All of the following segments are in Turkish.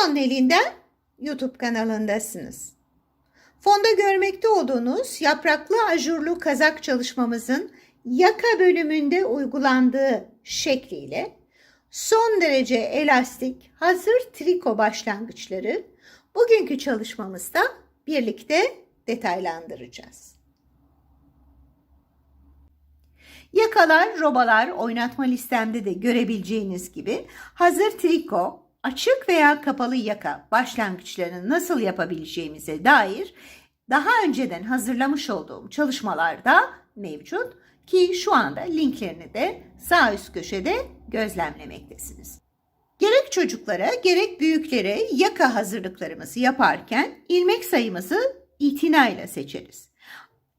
Mono'nun elinden YouTube kanalındasınız. Fonda görmekte olduğunuz yapraklı ajurlu kazak çalışmamızın yaka bölümünde uygulandığı şekliyle son derece elastik hazır triko başlangıçları bugünkü çalışmamızda birlikte detaylandıracağız. Yakalar, robalar oynatma listemde de görebileceğiniz gibi hazır triko, açık veya kapalı yaka başlangıçlarını nasıl yapabileceğimize dair daha önceden hazırlamış olduğum çalışmalarda mevcut ki şu anda linklerini de sağ üst köşede gözlemlemektesiniz. Gerek çocuklara gerek büyüklere yaka hazırlıklarımızı yaparken ilmek sayımızı itinayla seçeriz.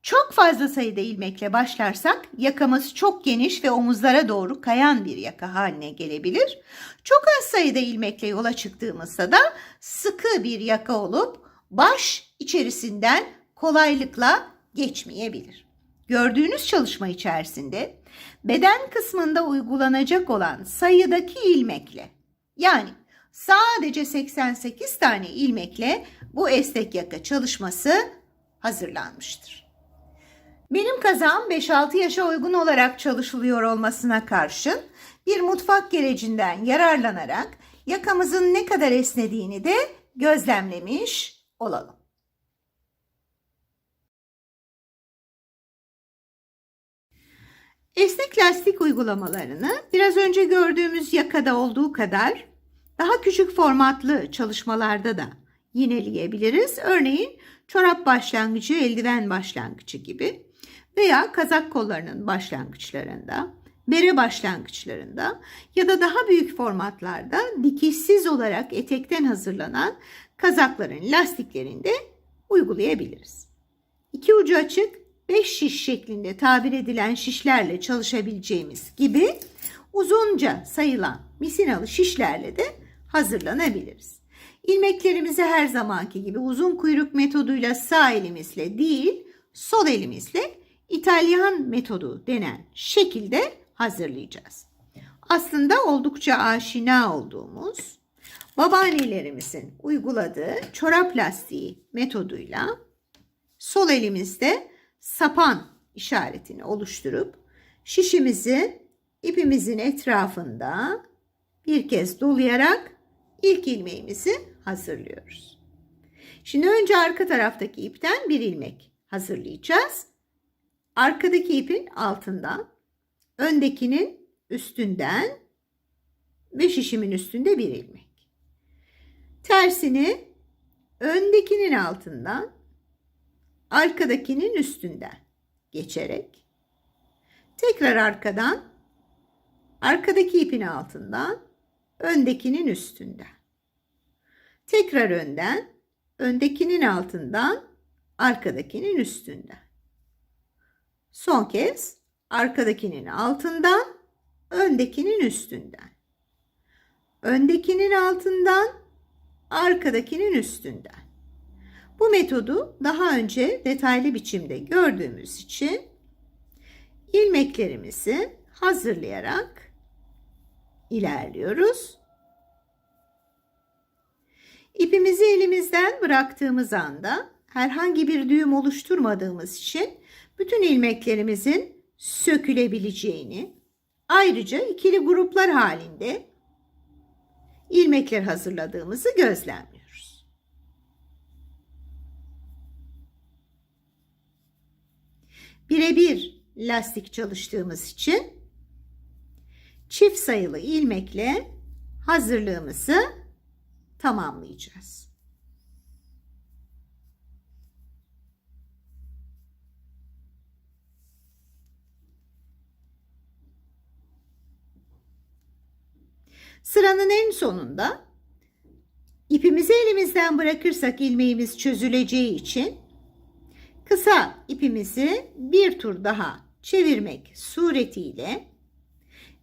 Çok fazla sayıda ilmekle başlarsak yakamız çok geniş ve omuzlara doğru kayan bir yaka haline gelebilir. Çok az sayıda ilmekle yola çıktığımızda da sıkı bir yaka olup baş içerisinden kolaylıkla geçmeyebilir. Gördüğünüz çalışma içerisinde beden kısmında uygulanacak olan sayıdaki ilmekle yani sadece 88 tane ilmekle bu esnek yaka çalışması hazırlanmıştır. Benim kazağım 5-6 yaşa uygun olarak çalışılıyor olmasına karşın bir mutfak gerecinden yararlanarak yakamızın ne kadar esnediğini de gözlemlemiş olalım. Esnek lastik uygulamalarını biraz önce gördüğümüz yakada olduğu kadar daha küçük formatlı çalışmalarda da yineleyebiliriz. Örneğin çorap başlangıcı, eldiven başlangıcı gibi veya kazak kollarının başlangıçlarında, bere başlangıçlarında ya da daha büyük formatlarda dikişsiz olarak etekten hazırlanan kazakların lastiklerinde uygulayabiliriz. İki ucu açık 5 şiş şeklinde tabir edilen şişlerle çalışabileceğimiz gibi uzunca sayılan misinalı şişlerle de hazırlanabiliriz. İlmeklerimizi her zamanki gibi uzun kuyruk metoduyla sağ elimizle değil sol elimizle İtalyan metodu denen şekilde hazırlayacağız. Aslında oldukça aşina olduğumuz babaannelerimizin uyguladığı çorap lastiği metoduyla sol elimizde sapan işaretini oluşturup şişimizi ipimizin etrafında bir kez dolayarak ilk ilmeğimizi hazırlıyoruz. Şimdi önce arka taraftaki ipten bir ilmek hazırlayacağız. Arkadaki ipin altından, öndekinin üstünden ve şişimin üstünde bir ilmek. Tersini öndekinin altından, arkadakinin üstünden geçerek tekrar arkadan arkadaki ipin altından öndekinin üstünden tekrar önden öndekinin altından arkadakinin üstünden son kez arkadakinin altından öndekinin üstünden öndekinin altından arkadakinin üstünden bu metodu daha önce detaylı biçimde gördüğümüz için ilmeklerimizi hazırlayarak ilerliyoruz. İpimizi elimizden bıraktığımız anda herhangi bir düğüm oluşturmadığımız için bütün ilmeklerimizin sökülebileceğini, ayrıca ikili gruplar halinde ilmekler hazırladığımızı gözlemliyoruz. birebir lastik çalıştığımız için çift sayılı ilmekle hazırlığımızı tamamlayacağız. Sıranın en sonunda ipimizi elimizden bırakırsak ilmeğimiz çözüleceği için Kısa ipimizi bir tur daha çevirmek suretiyle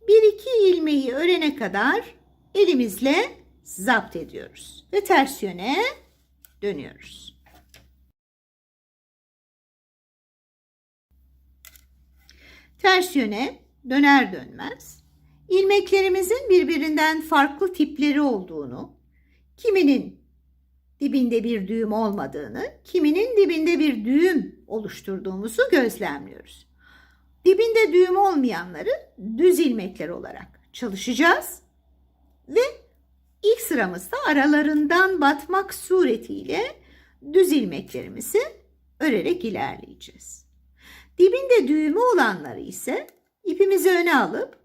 bir iki ilmeği örene kadar elimizle zapt ediyoruz ve ters yöne dönüyoruz. Ters yöne döner dönmez ilmeklerimizin birbirinden farklı tipleri olduğunu, Kiminin dibinde bir düğüm olmadığını, kiminin dibinde bir düğüm oluşturduğumuzu gözlemliyoruz. Dibinde düğüm olmayanları düz ilmekler olarak çalışacağız ve ilk sıramızda aralarından batmak suretiyle düz ilmeklerimizi örerek ilerleyeceğiz. Dibinde düğümü olanları ise ipimizi öne alıp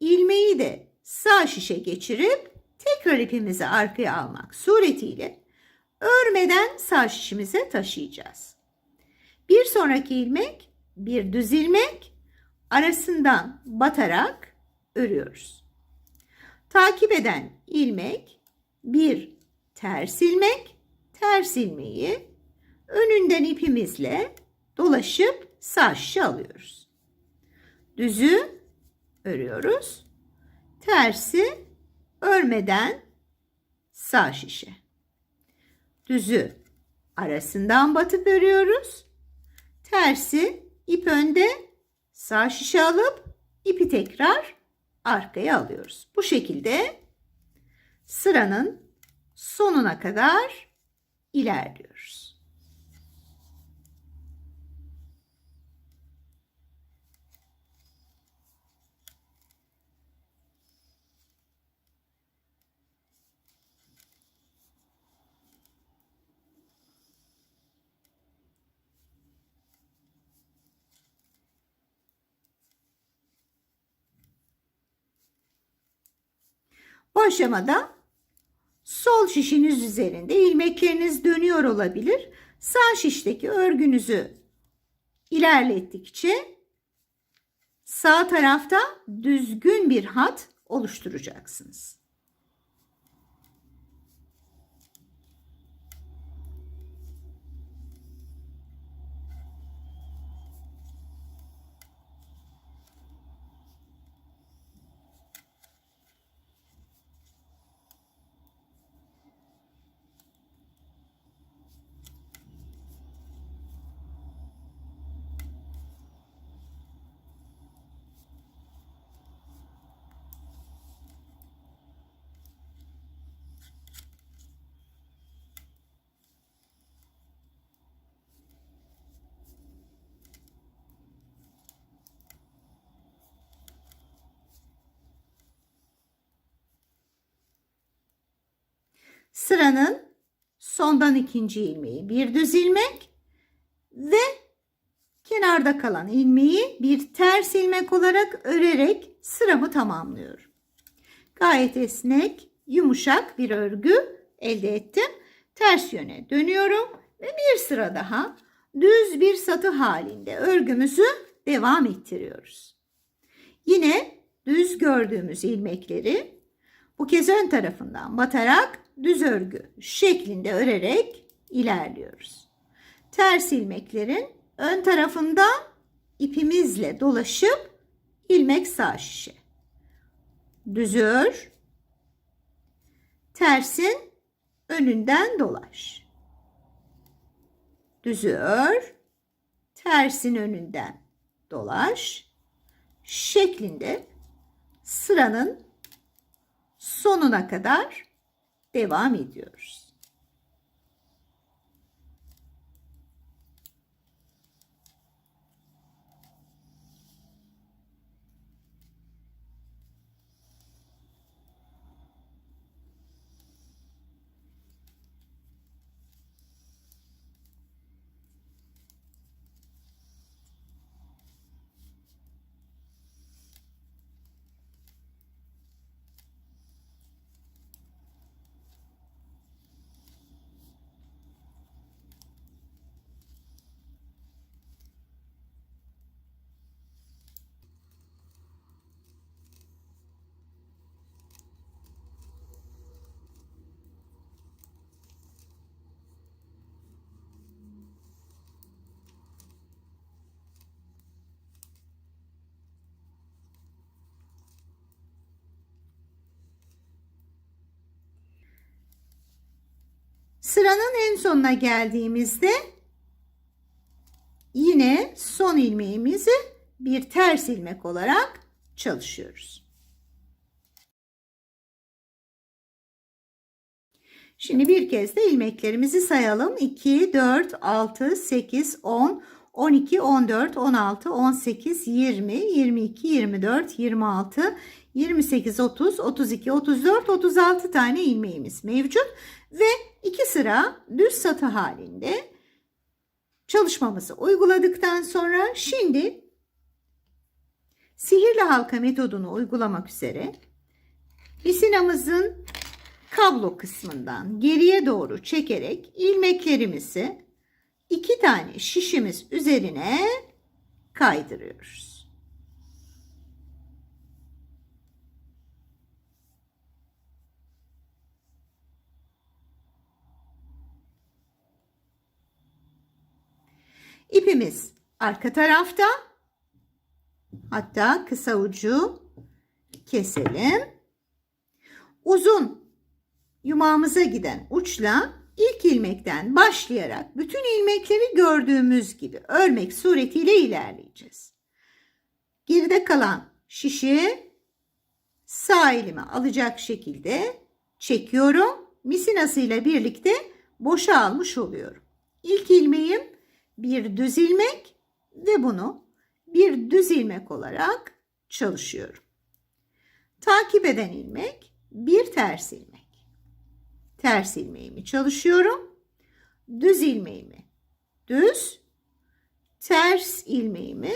ilmeği de sağ şişe geçirip tekrar ipimizi arkaya almak suretiyle örmeden sağ şişimize taşıyacağız. Bir sonraki ilmek bir düz ilmek arasından batarak örüyoruz. Takip eden ilmek bir ters ilmek, ters ilmeği önünden ipimizle dolaşıp sağ şişe alıyoruz. Düzü örüyoruz. Tersi örmeden sağ şişe. Düzü arasından batıp örüyoruz. Tersi ip önde sağ şişe alıp ipi tekrar arkaya alıyoruz. Bu şekilde sıranın sonuna kadar ilerliyoruz. Bu aşamada sol şişiniz üzerinde ilmekleriniz dönüyor olabilir. Sağ şişteki örgünüzü ilerlettikçe sağ tarafta düzgün bir hat oluşturacaksınız. Sıranın sondan ikinci ilmeği bir düz ilmek ve kenarda kalan ilmeği bir ters ilmek olarak örerek sıramı tamamlıyorum. Gayet esnek, yumuşak bir örgü elde ettim. Ters yöne dönüyorum ve bir sıra daha düz bir satı halinde örgümüzü devam ettiriyoruz. Yine düz gördüğümüz ilmekleri bu kez ön tarafından batarak düz örgü şeklinde örerek ilerliyoruz. Ters ilmeklerin ön tarafından ipimizle dolaşıp ilmek sağ şişe. Düz ör. Tersin önünden dolaş. Düzü ör. Tersin önünden dolaş şeklinde sıranın sonuna kadar devam ediyoruz. Sıranın en sonuna geldiğimizde yine son ilmeğimizi bir ters ilmek olarak çalışıyoruz. Şimdi bir kez de ilmeklerimizi sayalım. 2, 4, 6, 8, 10, 12, 14, 16, 18, 20, 22, 24, 26, 28, 30, 32, 34, 36 tane ilmeğimiz mevcut. Ve iki sıra düz satı halinde çalışmamızı uyguladıktan sonra şimdi sihirli halka metodunu uygulamak üzere misinamızın kablo kısmından geriye doğru çekerek ilmeklerimizi iki tane şişimiz üzerine kaydırıyoruz. İpimiz arka tarafta. Hatta kısa ucu keselim. Uzun yumağımıza giden uçla ilk ilmekten başlayarak bütün ilmekleri gördüğümüz gibi örmek suretiyle ilerleyeceğiz. Geride kalan şişi sağ elime alacak şekilde çekiyorum. Misinasıyla birlikte boşa almış oluyorum. İlk ilmeğim bir düz ilmek ve bunu bir düz ilmek olarak çalışıyorum. Takip eden ilmek bir ters ilmek. Ters ilmeğimi çalışıyorum. Düz ilmeğimi düz, ters ilmeğimi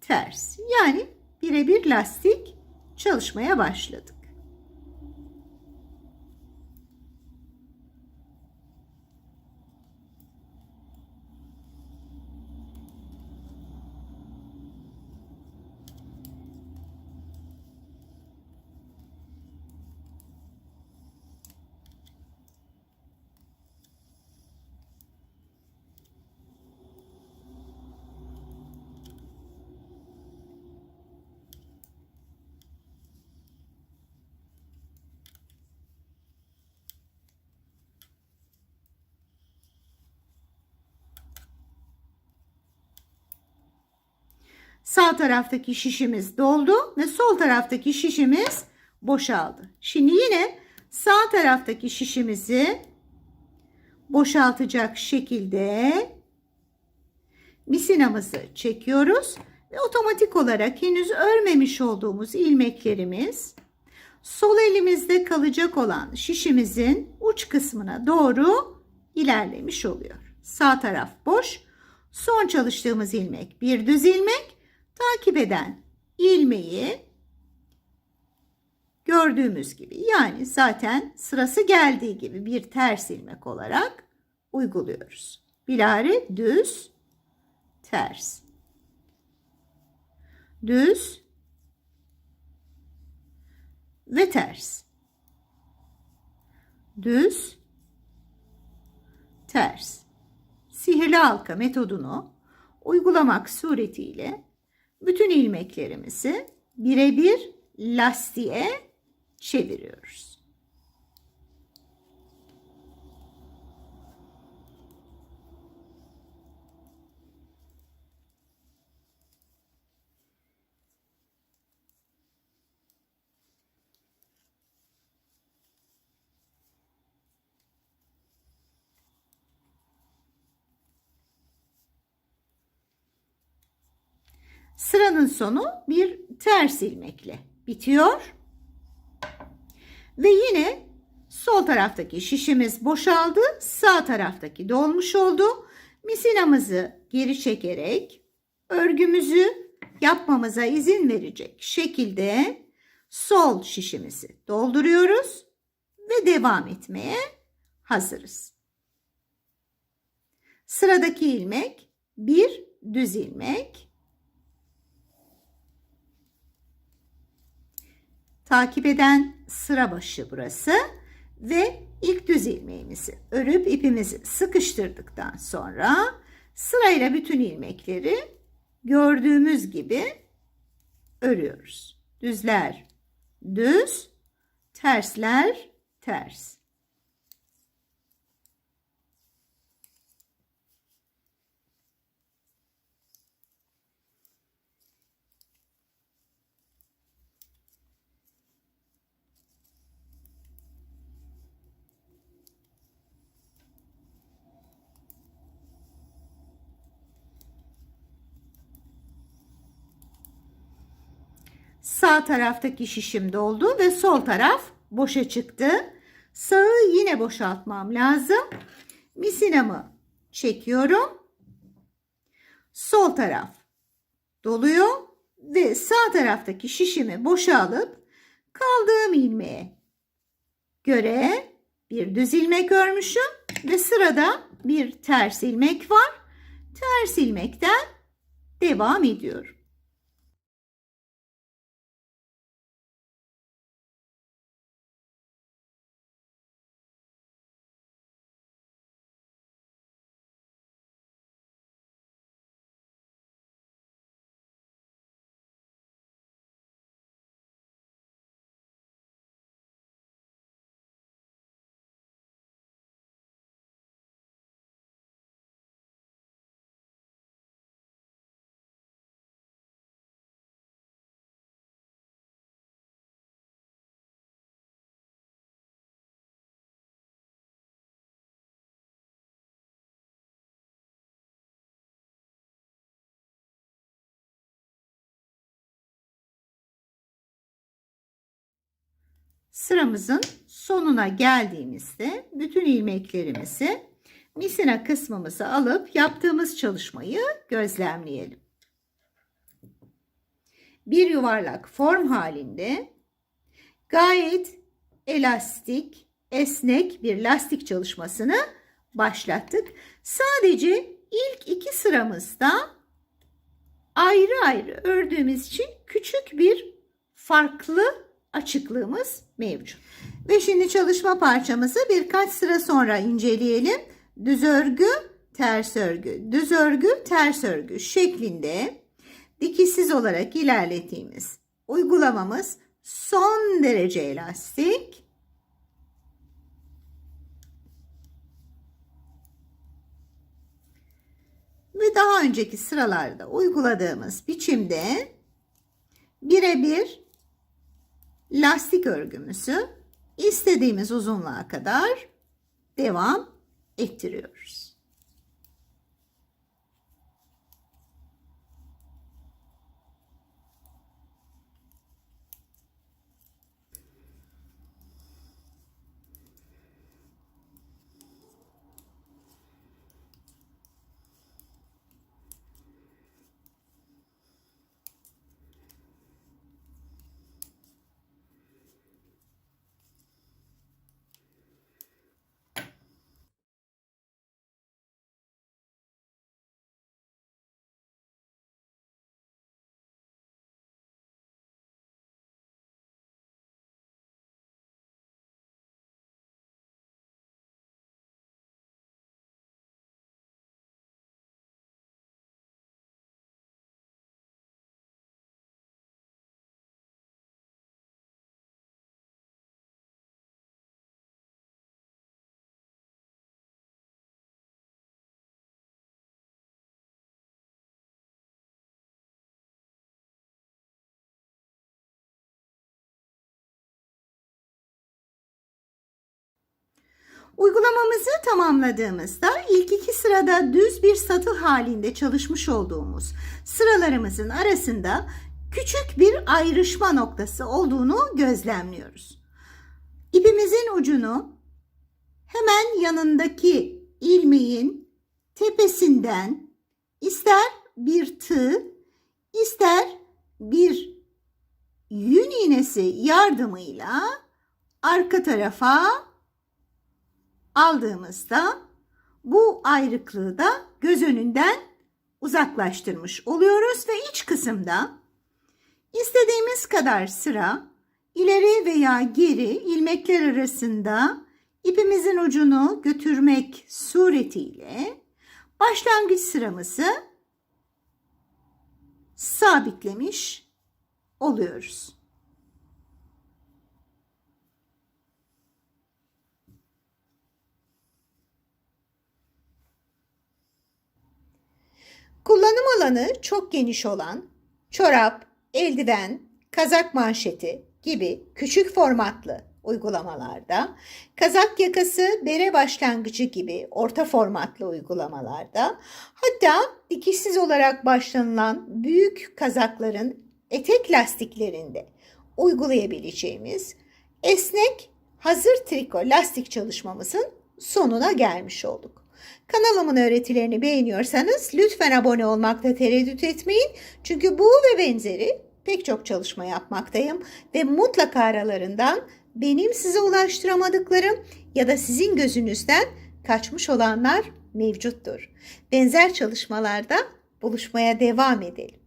ters. Yani birebir lastik çalışmaya başladık. Sağ taraftaki şişimiz doldu ve sol taraftaki şişimiz boşaldı. Şimdi yine sağ taraftaki şişimizi boşaltacak şekilde misinamızı çekiyoruz ve otomatik olarak henüz örmemiş olduğumuz ilmeklerimiz sol elimizde kalacak olan şişimizin uç kısmına doğru ilerlemiş oluyor. Sağ taraf boş. Son çalıştığımız ilmek bir düz ilmek takip eden ilmeği gördüğümüz gibi yani zaten sırası geldiği gibi bir ters ilmek olarak uyguluyoruz. Bilare düz ters. Düz ve ters. Düz ters. Sihirli halka metodunu uygulamak suretiyle bütün ilmeklerimizi birebir lastiğe çeviriyoruz. Sıranın sonu bir ters ilmekle bitiyor. Ve yine sol taraftaki şişimiz boşaldı. Sağ taraftaki dolmuş oldu. Misinamızı geri çekerek örgümüzü yapmamıza izin verecek şekilde sol şişimizi dolduruyoruz ve devam etmeye hazırız. Sıradaki ilmek bir düz ilmek takip eden sıra başı burası ve ilk düz ilmeğimizi örüp ipimizi sıkıştırdıktan sonra sırayla bütün ilmekleri gördüğümüz gibi örüyoruz. Düzler düz, tersler ters. Sağ taraftaki şişim doldu ve sol taraf boşa çıktı. Sağı yine boşaltmam lazım. Misinamı çekiyorum. Sol taraf doluyor ve sağ taraftaki şişimi boşa alıp kaldığım ilmeğe göre bir düz ilmek örmüşüm ve sırada bir ters ilmek var. Ters ilmekten devam ediyorum. Sıramızın sonuna geldiğimizde bütün ilmeklerimizi misina kısmımızı alıp yaptığımız çalışmayı gözlemleyelim. Bir yuvarlak form halinde gayet elastik, esnek bir lastik çalışmasını başlattık. Sadece ilk iki sıramızda ayrı ayrı ördüğümüz için küçük bir farklı açıklığımız mevcut. Ve şimdi çalışma parçamızı birkaç sıra sonra inceleyelim. Düz örgü, ters örgü, düz örgü, ters örgü şeklinde dikişsiz olarak ilerlettiğimiz uygulamamız son derece elastik. Ve daha önceki sıralarda uyguladığımız biçimde birebir lastik örgümüzü istediğimiz uzunluğa kadar devam ettiriyoruz. Uygulamamızı tamamladığımızda ilk iki sırada düz bir satır halinde çalışmış olduğumuz sıralarımızın arasında küçük bir ayrışma noktası olduğunu gözlemliyoruz. İpimizin ucunu hemen yanındaki ilmeğin tepesinden ister bir tığ ister bir yün iğnesi yardımıyla arka tarafa aldığımızda bu ayrıklığı da göz önünden uzaklaştırmış oluyoruz ve iç kısımda istediğimiz kadar sıra ileri veya geri ilmekler arasında ipimizin ucunu götürmek suretiyle başlangıç sıramızı sabitlemiş oluyoruz. Kullanım alanı çok geniş olan çorap, eldiven, kazak manşeti gibi küçük formatlı uygulamalarda, kazak yakası, bere başlangıcı gibi orta formatlı uygulamalarda, hatta dikişsiz olarak başlanılan büyük kazakların etek lastiklerinde uygulayabileceğimiz esnek hazır triko lastik çalışmamızın sonuna gelmiş olduk. Kanalımın öğretilerini beğeniyorsanız lütfen abone olmakta tereddüt etmeyin. Çünkü bu ve benzeri pek çok çalışma yapmaktayım ve mutlaka aralarından benim size ulaştıramadıklarım ya da sizin gözünüzden kaçmış olanlar mevcuttur. Benzer çalışmalarda buluşmaya devam edelim.